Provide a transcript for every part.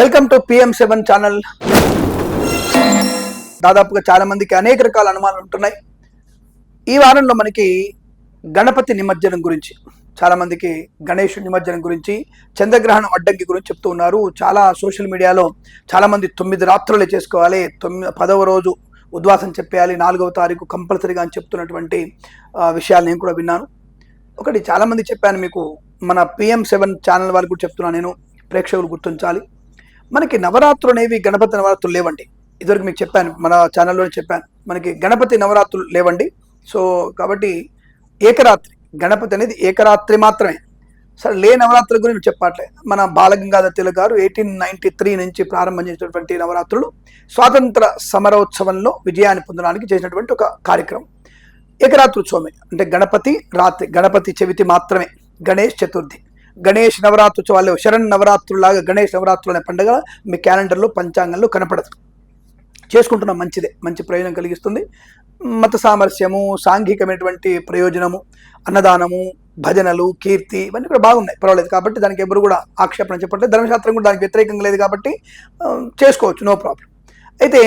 Welcome to PM seven channel. దాదాపుగా చాలా మందికి అనేక రకాల అనుమానాలు ఉంటున్నాయి. ఈ వారంలో మనకి గణపతి నిమజ్జనం గురించి చాలా మందికి గణేష్ నిమజ్జనం గురించి చంద్రగ్రహణం అడ్డంకి గురించి చెప్తూ ఉన్నారు. చాలా సోషల్ మీడియాలో చాలా మంది తొమ్మిది రాత్రులు చేసుకోవాలి తొమ్మిది పదవ రోజు ఉద్వాసం చెప్పేయాలి నాలుగవ తారీఖు కంపల్సరీగా అని చెప్తున్నటువంటి విషయాలు నేను కూడా విన్నాను. ఒకటి చాలామంది చెప్పాను మీకు మన పిఎం సెవెన్ ఛానల్ వాళ్ళు కూడా చెప్తున్నాను నేను ప్రేక్షకులు గుర్తించాలి. మనకి నవరాత్రులు అనేవి గణపతి నవరాత్రులు లేవండి. ఇదివరకు మీకు చెప్పాను మన ఛానల్లోనే చెప్పాను. మనకి గణపతి నవరాత్రులు లేవండి. సో కాబట్టి ఏకరాత్రి గణపతి అనేది ఏకరాత్రి మాత్రమే. సరే లే నవరాత్రుల గురించి చెప్పట్లే. మన బాలగంగాధర్ తిలక్ గారు ఎయిటీన్ నైన్టీ త్రీ నుంచి ప్రారంభం చేసినటువంటి నవరాత్రులు స్వాతంత్ర సమరోత్సవంలో విజయాన్ని పొందడానికి చేసినటువంటి ఒక కార్యక్రమం. ఏకరాత్రి ఉత్సవమే అంటే గణపతి రాత్రి గణపతి చవితి మాత్రమే గణేష్ చతుర్థి. గణేష్ నవరాత్రి ఉత్సవాలు శరణ్ నవరాత్రులాగా గణేష్ నవరాత్రులు అనే పండుగ మీ క్యాలెండర్లో పంచాంగంలో కనపడదు. చేసుకుంటున్నాం మంచిదే మంచి ప్రయోజనం కలిగిస్తుంది. మత సామరస్యము సాంఘికమైనటువంటి ప్రయోజనము అన్నదానము భజనలు కీర్తి ఇవన్నీ కూడా బాగున్నాయి. పర్వాలేదు కాబట్టి దానికి ఎవరు కూడా ఆక్షేపణ చెప్పట్లేదు. ధర్మశాస్త్రం కూడా దానికి వ్యతిరేకంగా లేదు కాబట్టి చేసుకోవచ్చు నో ప్రాబ్లం. అయితే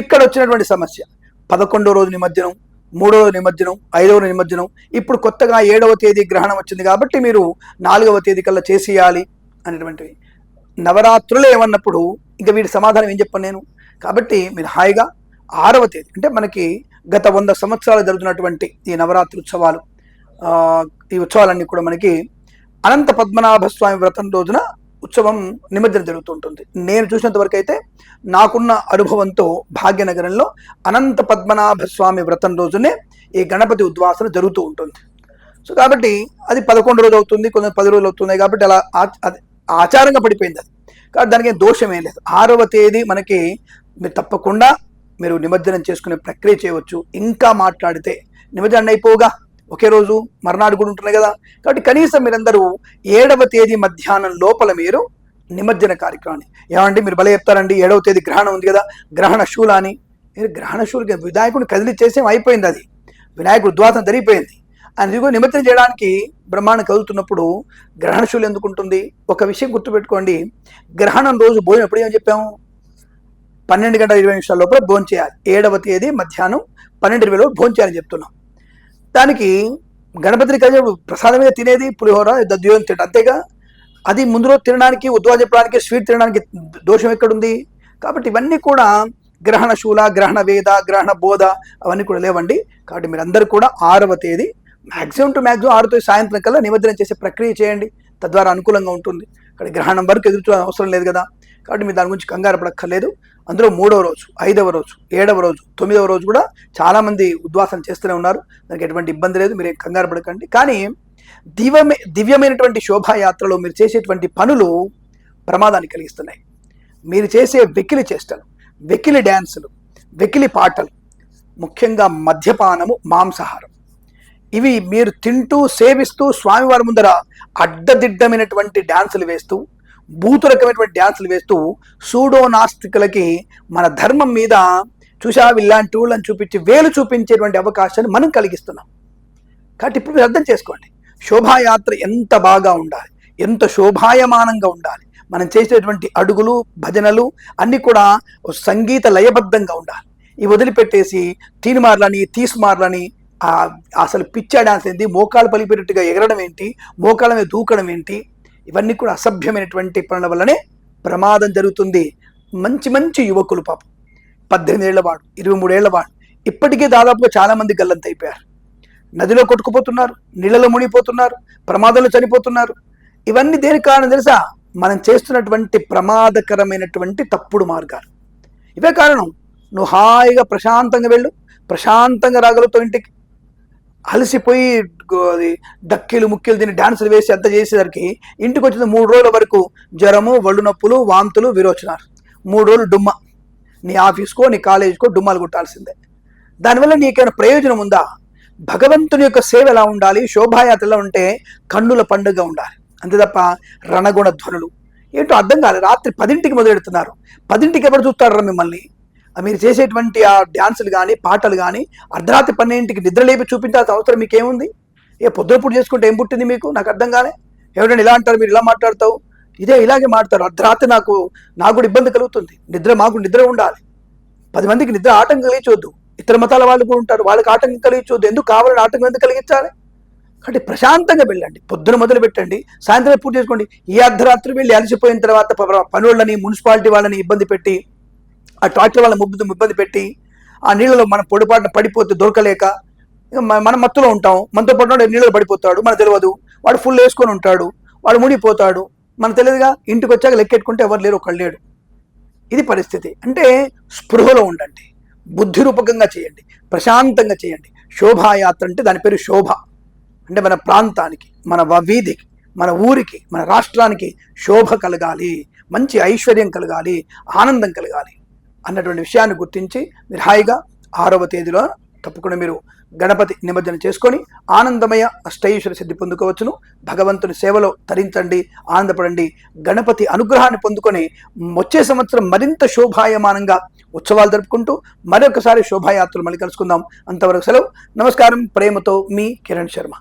ఇక్కడ వచ్చినటువంటి సమస్య పదకొండో రోజు నిమజ్జనం మూడవ నిమజ్జనం ఐదవ నిమజ్జనం ఇప్పుడు కొత్తగా ఏడవ తేదీ గ్రహణం వచ్చింది కాబట్టి మీరు నాలుగవ తేదీ కల్లా చేసేయాలి అనేటువంటివి నవరాత్రులు ఏమన్నప్పుడు ఇంకా వీటి సమాధానం ఏం చెప్పను నేను? కాబట్టి మీరు హాయిగా ఆరవ తేదీ అంటే మనకి గత వంద సంవత్సరాలు జరుగుతున్నటువంటి ఈ నవరాత్రి ఉత్సవాలు ఈ ఉత్సవాలన్నీ కూడా మనకి అనంత పద్మనాభ స్వామి వ్రతం రోజున ఉత్సవం నిమజ్జనం జరుగుతుంటుంది. నేను చూసినంత వరకు అయితే నాకున్న అనుభవంతో భాగ్యనగరంలో అనంత పద్మనాభ స్వామి వ్రతం రోజునే ఈ గణపతి ఉద్వాసన జరుగుతూ ఉంటుంది. సో కాబట్టి అది పదకొండు రోజులు అవుతుంది కొంచెం పది రోజులు అవుతుంది కాబట్టి అలా ఆ- అది ఆచారంగా పడిపోయింది అది. కాబట్టి దానికి దోషం ఏం లేదు. ఆరవ తేదీ మనకి మీరు తప్పకుండా మీరు నిమజ్జనం చేసుకునే ప్రక్రియ చేయవచ్చు. ఇంకా మాట్లాడితే నిమజ్జనం అయిపోగా. ఒకే రోజు మర్నాడు కూడా ఉంటుంది కదా. కాబట్టి కనీసం మీరందరూ ఏడవ తేదీ మధ్యాహ్నం లోపల మీరు నిమజ్జన కార్యక్రమాన్ని. ఏమండి మీరు భలే చెప్తారండి ఏడవ తేదీ గ్రహణం ఉంది కదా గ్రహణ శూల అని. మీరు గ్రహణ శూలకి వినాయకుడిని కదిలిచ్చేసేం అయిపోయింది అది. వినాయకుడు ద్వాసం జరిగిపోయింది. ఆయన ఇదిగో నిమజ్జనం చేయడానికి బ్రహ్మాండం కదులుతున్నప్పుడు గ్రహణ శూలు ఎందుకు ఉంటుంది? ఒక విషయం గుర్తుపెట్టుకోండి. గ్రహణం రోజు భోజనం ఎప్పుడు ఏమని చెప్పాము? పన్నెండు గంటల ఇరవై నిమిషాల లోపల భోజనం చేయాలి. ఏడవ తేదీ మధ్యాహ్నం పన్నెండు ఇరవై లోపల భోజనం చేయాలని చెప్తున్నాం. దానికి గణపతిని కలిసి ప్రసాదమే తినేది పులిహోర దద్యోగం తినడం. అంతేగా అది ముందు రోజు తినడానికి ఉద్వా చెప్పడానికి స్వీట్ తినడానికి దోషం ఎక్కడుంది? కాబట్టి ఇవన్నీ కూడా గ్రహణ శూల గ్రహణ వేద గ్రహణ బోధ అవన్నీ కూడా లేవండి. కాబట్టి మీరందరూ కూడా ఆరవ తేదీ మ్యాక్సిమం టు మ్యాక్సిమం ఆరు తేదీ సాయంత్రం కల్లా నిమజ్జనం చేసే ప్రక్రియ చేయండి. తద్వారా అనుకూలంగా ఉంటుంది. ఇక్కడ గ్రహణం వరకు ఎదురు అవసరం లేదు కదా. కాబట్టి మీరు దాని గురించి కంగారు పడక్కర్లేదు. అందులో మూడవ రోజు ఐదవ రోజు ఏడవ రోజు తొమ్మిదవ రోజు కూడా చాలామంది ఉద్వాసం ఉద్వాసన చేస్తూనే ఉన్నారు. దానికి ఎటువంటి ఇబ్బంది లేదు మీరు కంగారు పడకండి. కానీ దివ్యమే దివ్యమైనటువంటి శోభాయాత్రలో మీరు చేసేటువంటి పనులు ప్రమాదాన్ని కలిగిస్తున్నాయి. మీరు చేసే వెకిలి చేష్టలు వెకిలి డ్యాన్సులు వెకిలి పాటలు ముఖ్యంగా మద్యపానము మాంసాహారం. ఇవి మీరు తింటూ సేవిస్తూ స్వామివారి ముందర అడ్డదిడ్డమైనటువంటి డ్యాన్సులు వేస్తూ భూతురకమైనటువంటి డ్యాన్సులు వేస్తూ సూడోనాస్తికులకి మన ధర్మం మీద చూసా ఇలాంటి వాళ్ళని చూపించి వేలు చూపించేటువంటి అవకాశాన్ని మనం కలిగిస్తున్నాం. కాబట్టి ఇప్పుడు మీరు అర్థం చేసుకోండి. శోభాయాత్ర ఎంత బాగా ఉండాలి ఎంత శోభాయమానంగా ఉండాలి మనం చేసేటువంటి అడుగులు భజనలు అన్నీ కూడా సంగీత లయబద్ధంగా ఉండాలి. ఈ వదిలిపెట్టేసి తీనుమార్లని తీసుమార్లని అసలు పిచ్చా డాన్స్ ఏంటి మోకాలు పలిపేటట్టుగా ఎగరడం ఏంటి మోకాల మీద దూకడం ఏంటి ఇవన్నీ కూడా అసభ్యమైనటువంటి పనుల వల్లనే ప్రమాదం జరుగుతుంది. మంచి మంచి యువకులు పాపం. పద్దెనిమిది ఏళ్ళవాడు ఇరవై మూడేళ్ళవాడు ఇప్పటికే దాదాపుగా చాలా మంది గల్లంత అయిపోయారు. నదిలో కొట్టుకుపోతున్నారు నీళ్ళలో మునిగిపోతున్నారు ప్రమాదంలో చనిపోతున్నారు. ఇవన్నీ దేనికి కారణం తెలుసా? మనం చేస్తున్నటువంటి ప్రమాదకరమైనటువంటి తప్పుడు మార్గాలు. ఇవే కారణం. నువ్వు హాయిగా ప్రశాంతంగా వెళ్ళు ప్రశాంతంగా రాగలుగుతావు ఇంటికి. అలసిపోయి అది డక్కీలు ముక్కీలు తిని డాన్సులు వేసి అంత చేసేసరికి ఇంటికి వచ్చిన మూడు రోజుల వరకు జ్వరము ఒళ్ళు నొప్పులు వాంతులు విరోచనాలు. మూడు రోజులు డుమ్మ. నీ ఆఫీస్కో నీ కాలేజీకో డుమ్మాలు కొట్టాల్సిందే. దానివల్ల నీకేమైనా ప్రయోజనం ఉందా? భగవంతుని యొక్క సేవ ఎలా ఉండాలి? శోభాయాత్ర ఎలా ఉంటే కన్నుల పండుగ ఉండాలి. అంతే తప్ప రణగుణ ధ్వనులు. ఏంటో అర్థం కాలేదు రాత్రి పదింటికి మొదలెడుతున్నారు. పదింటికి ఎవరు చూస్తారా మిమ్మల్ని? మీరు చేసేటువంటి ఆ డ్యాన్సులు కానీ పాటలు కానీ అర్ధరాత్రి పన్నెండింటికి నిద్ర లేపి చూపించాల్సిన అవసరం మీకేముంది? ఏ పొద్దునప్పుడు చేసుకుంటే ఏం పుట్టింది మీకు? నాకు అర్థం కాలే. ఎవరైనా ఇలా అంటారు మీరు ఇలా మాట్లాడతావు? ఇదే ఇలాగే మాట్లాడతారు. అర్ధరాత్రి నాకు నాకు కూడా ఇబ్బంది కలుగుతుంది. నిద్ర మాకు నిద్ర ఉండాలి. పది మందికి నిద్ర ఆటంకం కలిగించవద్దు ఇతర మతాల వాళ్ళు కూడా ఉంటారు. వాళ్ళకి ఆటంకం కలిగించవద్దు ఎందుకు కావాలని ఆటంకం ఎందుకు కలిగించాలి? కాబట్టి ప్రశాంతంగా వెళ్ళండి. పొద్దున మొదలు పెట్టండి. సాయంత్రం పూర్తి చేసుకోండి. ఈ అర్ధరాత్రి వెళ్ళి అలసిపోయిన తర్వాత పనులని మున్సిపాలిటీ వాళ్ళని ఇబ్బంది పెట్టి ఆ ట్రాక్టర్ వాళ్ళ ముబ్బు ఇబ్బంది పెట్టి ఆ నీళ్ళలో మనం పొడిపాటున పడిపోతే దొరకలేక మనం మత్తులో ఉంటాం. మనతో పాటు నీళ్ళు నీళ్ళలో పడిపోతాడు మనకు తెలియదు వాడు ఫుల్ వేసుకొని ఉంటాడు వాడు మునిగిపోతాడు. మనకు తెలియదుగా ఇంటికి వచ్చాక లెక్కెట్టుకుంటే ఎవరు లేరు ఒకళ్ళు లేడు. ఇది పరిస్థితి. అంటే స్పృహలో ఉండండి. బుద్ధి రూపకంగా చేయండి. ప్రశాంతంగా చేయండి. శోభాయాత్ర అంటే దాని పేరు శోభ. అంటే మన ప్రాంతానికి మన వ- వీధికి మన ఊరికి మన రాష్ట్రానికి శోభ కలగాలి. మంచి ఐశ్వర్యం కలగాలి. ఆనందం కలగాలి. అన్నటువంటి విషయాన్ని గుర్తించి మీరు హాయిగా ఆరవ తేదీలో తప్పకుండా మీరు గణపతి నిమజ్జనం చేసుకొని ఆనందమయ అష్టైశ్వర సిద్ధి పొందుకోవచ్చును. భగవంతుని సేవలో తరించండి ఆనందపడండి. గణపతి అనుగ్రహాన్ని పొందుకొని వచ్చే సంవత్సరం మరింత శోభాయమానంగా ఉత్సవాలు జరుపుకుంటూ మరొకసారి శోభాయాత్రలు మళ్ళీ కలుసుకుందాం. అంతవరకు సెలవు. నమస్కారం. ప్రేమతో మీ కిరణ్ శర్మ.